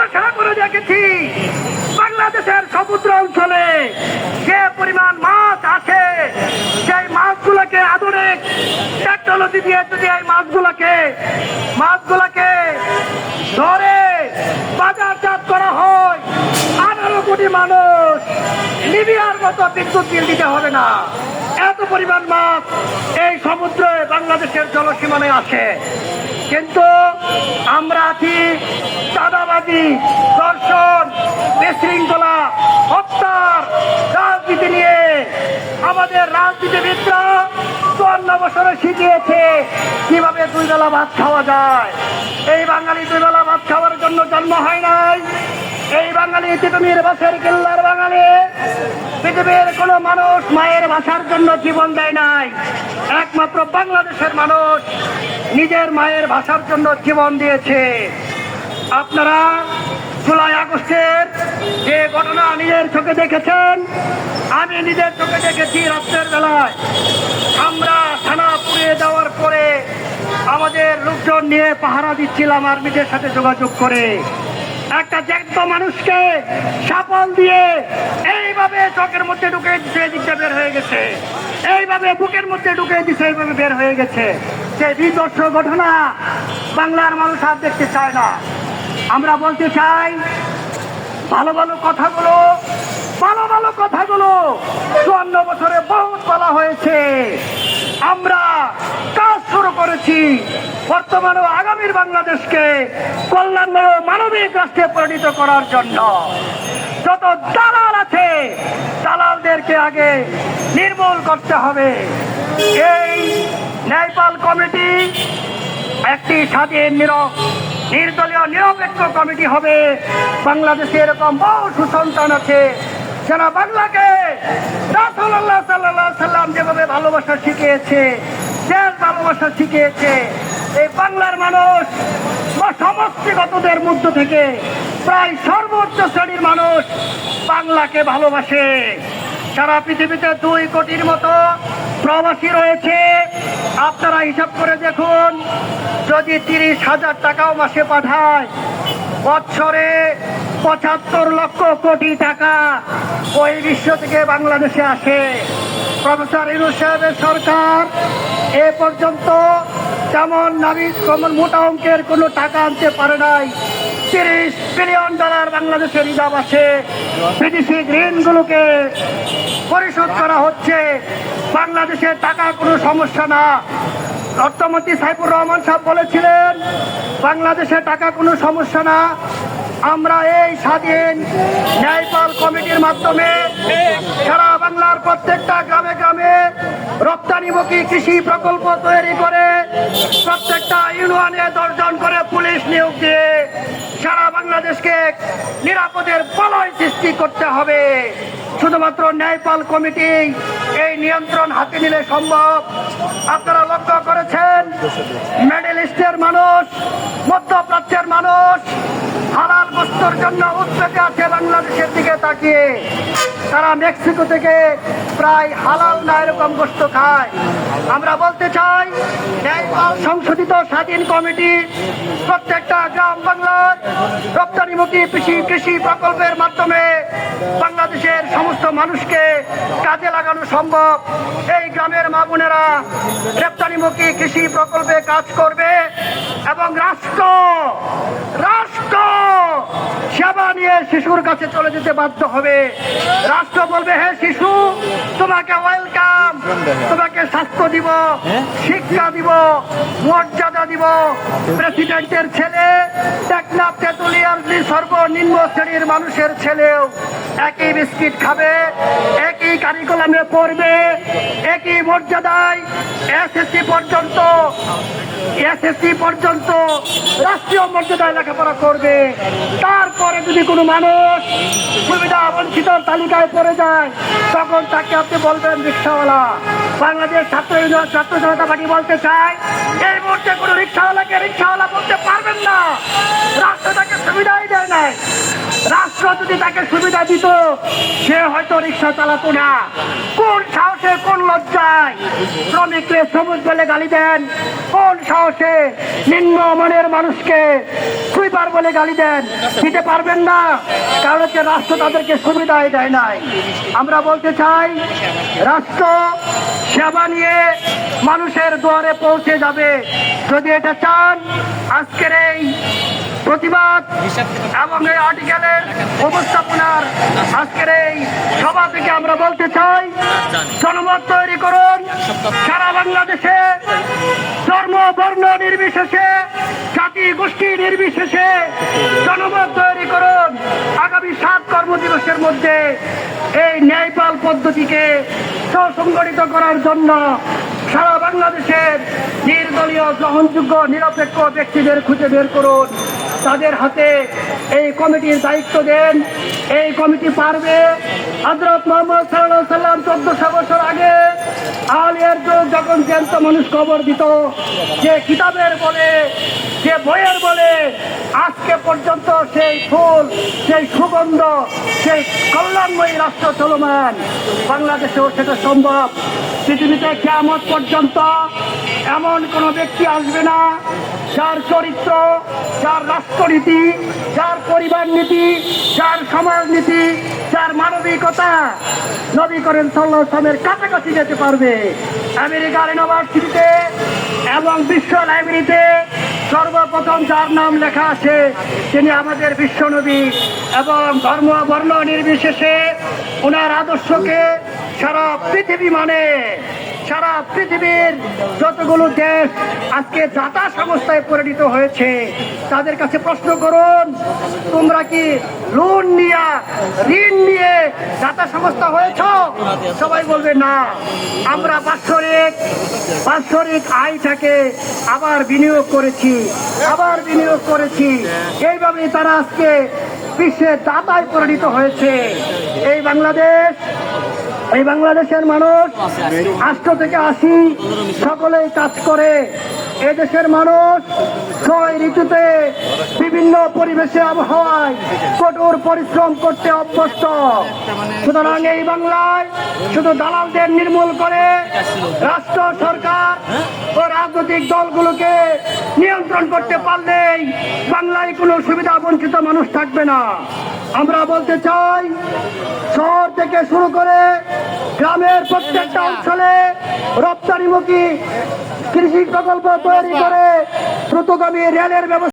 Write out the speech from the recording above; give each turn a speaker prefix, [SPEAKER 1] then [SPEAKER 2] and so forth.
[SPEAKER 1] গবেষণা করে দেখেছি বাংলাদেশের সমুদ্র অঞ্চলে যে পরিমাণ মাছ আছে সেই মাছগুলোকে আধুনিক টেকনোলজি দিয়ে যদি এই মাছগুলোকে মাছগুলোকে ধরে বাজারজাত করা হয়, আঠারো কোটি মানুষ লিবিয়ার মতো বিদ্যুৎ বিল দিতে হবে না। এত পরিমাণ মাছ এই সমুদ্রে বাংলাদেশের জলসীমানে আছে। কিন্তু আমরা আছি চাঁদাবাজি দর্শন বিশৃঙ্খলা, হত্যার রাজনীতি নিয়ে আমাদের রাজনীতিবিদরা চুয়ান্ন বছরে শিখিয়েছে কীভাবে দুই বেলা ভাত খাওয়া যায়। এই বাঙালি দুই বেলা ভাত খাওয়ার জন্য জন্ম হয় নাই। এই বাঙালি তিতুমির বাসের কিল্লার বাঙালি। পৃথিবীর কোনো মানুষ মায়ের ভাষার জন্য জীবন দেয় নাই। একমাত্র বাংলাদেশের মানুষ নিজের মায়ের ভাষার জন্য জীবন দিয়েছে। আপনারা জুলাই আগস্টের যে ঘটনা নিজের চোখে দেখেছেন, আমি নিজের চোখে দেখেছি রাত্রের বেলায়। আমরা থানা পুড়িয়ে যাওয়ার পরে আমাদের লোকজন নিয়ে পাহারা দিচ্ছিলাম আর্মিদের সাথে যোগাযোগ করে। একটা জ্যান্ত মানুষকে সাপল দিয়ে এইভাবে চোখের মধ্যে ঢুকে দিচ্ছে এদিকটা বের হয়ে গেছে। এইভাবে বুকের মধ্যে ঢুকে দিচ্ছে এইভাবে বের হয়ে গেছে। সেই বিধ্বস্ত ঘটনা বাংলার মানুষ আর দেখতে চায় না। আমরা বলতে চাই, ভালো ভালো কথাগুলো, ভালো ভালো কথাগুলো চুয়ান্ন বছরে বহুত বলা হয়েছে। আমরা কাজ শুরু করেছি, বর্তমানে ও আগামীর বাংলাদেশকে কল্যাণময় মানবিক রাষ্ট্রে পরিণত করার জন্য। যত দালাল আছে, দালালদেরকে আগে নির্মূল করতে হবে। এই ন্যায়পাল কমিটি একটি স্বাধীন নিরব নির্দলীয় নিরপেক্ষ কমিটি হবে। বাংলাদেশে এরকম বহু সুসন্তান আছে। যারা বাংলাকে রাসূলুল্লাহ সাল্লাল্লাহু আলাইহি সাল্লাম যেভাবে ভালোবাসা শিখিয়েছে, দেশ ভালোবাসা শিখিয়েছে, এই বাংলার মানুষ বা সমষ্টিগতদের মধ্য থেকে প্রায় সর্বোচ্চ শ্রেণির মানুষ বাংলাকে ভালোবাসে। সারা পৃথিবীতে দুই কোটির মতো প্রবাসী রয়েছে, আপনারা হিসাব করে দেখুন, যদি তিরিশ হাজার টাকাও মাসে পাঠায়, বছরে পঁচাত্তর লক্ষ কোটি টাকা ওই বিশ্ব থেকে বাংলাদেশে আসে। প্রফেসর ইউনুস সাহেবের সরকার, এ পর্যন্ত তেমন নারী কমন মোটা অঙ্কের কোনো টাকা আনতে পারে নাই। তিরিশ বিলিয়ন ডলার বাংলাদেশের রিজার্ভ আছে। বিদেশি ঋণগুলোকে পরিশোধ করা হচ্ছে। বাংলাদেশের টাকা কোনো সমস্যা না। অর্থমন্ত্রী সাইফুর রহমান সাহেব বলেছিলেন, বাংলাদেশে টাকা কোনো সমস্যা না। আমরা এই স্বাধীন ন্যায়পাল কমিটির মাধ্যমে সারা বাংলার প্রত্যেকটা গ্রামে গ্রামে রপ্তানিমুখী কৃষি প্রকল্প তৈরি করে প্রত্যেকটা ইউনিয়নে দর্জন করে পুলিশ নিয়োগ দিয়ে সারা বাংলাদেশকে নিরাপদের বলয় সৃষ্টি করতে হবে। শুধুমাত্র ন্যায়পাল কমিটি এই নিয়ন্ত্রণ হাতে নিলে সম্ভব। আপনারা লক্ষ্য করেছেন মিডল ইস্টের মানুষ, মধ্যপ্রাচ্যের মানুষ, হালাল বস্তুর জন্য উদ্বেগে আছে বাংলাদেশের দিকে তাকিয়ে। তারা মেক্সিকো থেকে প্রায় হালাল না এরকম গোস্ত খায়। আমরা বলতে চাই সংশোধিত স্বাধীন কমিটি প্রত্যেকটা গ্রাম বাংলার রপ্তানিমুখী কৃষি কৃষি প্রকল্পের মাধ্যমে বাংলাদেশের সমস্ত মানুষকে কাজে লাগানো সম্ভব। এই গ্রামের মা বোনেরা রপ্তানিমুখী কৃষি প্রকল্পে কাজ করবে এবং রাষ্ট্র রাষ্ট্র সেবা নিয়ে শিশুর কাছে চলে যেতে বাধ্য হবে। রাষ্ট্র বলবে হ্যাঁ শিশু তোমাকে ওয়েলকাম তোমাকে স্বাস্থ্য দিব শিক্ষা দিব মর্যাদা দিব। প্রেসিডেন্টের ছেলে টেকনাফ তেতুলিয়ার সর্বনিম্ন শ্রেণির মানুষের ছেলেও একই বিস্কিট খাবে একই কারিকুলামে পড়বে একই মর্যাদায় এসএসসি পর্যন্ত এসএসসি পর্যন্ত রাষ্ট্রীয় মর্যাদায় লেখাপড়া করবে। তারপরে যদি কোনো মানুষ সুবিধা বঞ্চিত তালিকায় পড়ে যায়, তখন তাকে আপনি বলবেন রিক্সাওয়ালা। বাংলাদেশ ছাত্র ইউনিয়ন ছাত্র জনতা পার্টি বলতে চায়, এই মুহূর্তে কোনো রিক্সাওয়ালাকে রিক্সাওয়ালা বলতে পারবেন না। রাষ্ট্র তাকে সুবিধাই দেয় নাই। রাষ্ট্র যদি তাকে সুবিধা দিত, সে হয়তো রিক্সা চালাতো না। কোন সাহসে কোন লজ্জায়? শ্রমিককে সবুজ বলে গালি দেন। কোন সাহসে নিম্ন মনের মানুষকে সুইপার বলে গালি দেন? দিতে পারবেন না। কারণ হচ্ছে রাষ্ট্র তাদেরকে সুবিধাই দেয় নাই। আমরা বলতে চাই, রাষ্ট্র সেবা নিয়ে মানুষের দুয়ারে পৌঁছে যাবে। যদি এটা চান, আজকের এই প্রতিবাদ এবং এই আর্টিকেলের উপস্থাপনার আজকের এই সভা থেকে আমরা বলতে চাই জনমত তৈরি করুন। সারা বাংলাদেশে ধর্ম বর্ণ নির্বিশেষে জাতি গোষ্ঠী নির্বিশেষে জনমত তৈরি করুন। আগামী সাত কর্মদিবসের মধ্যে এই ন্যায়পাল পদ্ধতিকে সুসংগঠিত করার জন্য সারা বাংলাদেশের নির্দলীয় গ্রহণযোগ্য নিরপেক্ষ ব্যক্তিদের খুঁজে বের করুন। তাদের হাতে এই কমিটির দায়িত্ব দেন। এই কমিটি পারবে। হজরত মোহাম্মদ সাল্লাহ সাল্লাম চোদ্দশো বছর আগে আলিয়ার যখন জ্যান্ত মানুষ খবর দিত, যে কিতাবের বলে যে বইয়ের বলে আজকে পর্যন্ত সেই ফুল, সেই সুগন্ধ, সেই কল্যাণময়ী রাষ্ট্র চলমান। বাংলাদেশেও সেটা সম্ভব। পৃথিবীতে কেমন পর্যন্ত এমন কোন ব্যক্তি আসবে না, যার চরিত্র, যার রাষ্ট্রনীতি, যার পরিবার নীতি, যার সমাজনীতি যার মানবিকতা। নবী করেন সাল্লাহ সালামের কাছাকাছি যেতে পারবে। আমেরিকার ইউনিভার্সিটিতে এবং বিশ্ব লাইব্রেরিতে সর্বপ্রথম যার নাম লেখা আছে, তিনি আমাদের বিশ্বনবী এবং ধর্ম বর্ণ নির্বিশেষে ওনার আদর্শকে সারা পৃথিবী মানে। সারা পৃথিবীর যতগুলো দেশ আজকে দাতা সংস্থায় পরিণত হয়েছে, তাদের কাছে প্রশ্ন করুন, তোমরা কি লোন নিয়ে, ঋণ নিয়ে দাতা সংস্থা হয়েছ? সবাই বলবে না। আমরা বাৎসরিক বাৎসরিক আয় আয়টাকে আবার বিনিয়োগ করেছি, আবার বিনিয়োগ করেছি। এইভাবেই তারা আজকে বিশ্বের দাতায় পরিণত হয়েছে। এই বাংলাদেশ এই বাংলাদেশের মানুষ আষ্ট থেকে আশি সকলেই কাজ করে। এদেশের মানুষ ছয় ঋতুতে বিভিন্ন পরিবেশে আবহাওয়ায় কঠোর পরিশ্রম করতে অভ্যস্ত। সুতরাং এই বাংলায় শুধু দালালদের নির্মূল করে রাষ্ট্র, সরকার ও রাজনৈতিক দলগুলোকে নিয়ন্ত্রণ করতে পারলেই বাংলায় কোনো সুবিধা বঞ্চিত মানুষ থাকবে না। আমরা বলতে চাই, শহর থেকে শুরু করে গ্রামের প্রত্যেকটা অঞ্চলে রপ্তানিমুখী কৃষি প্রকল্প তৈরি করে দ্রুতগামী রেলের ব্যবস্থা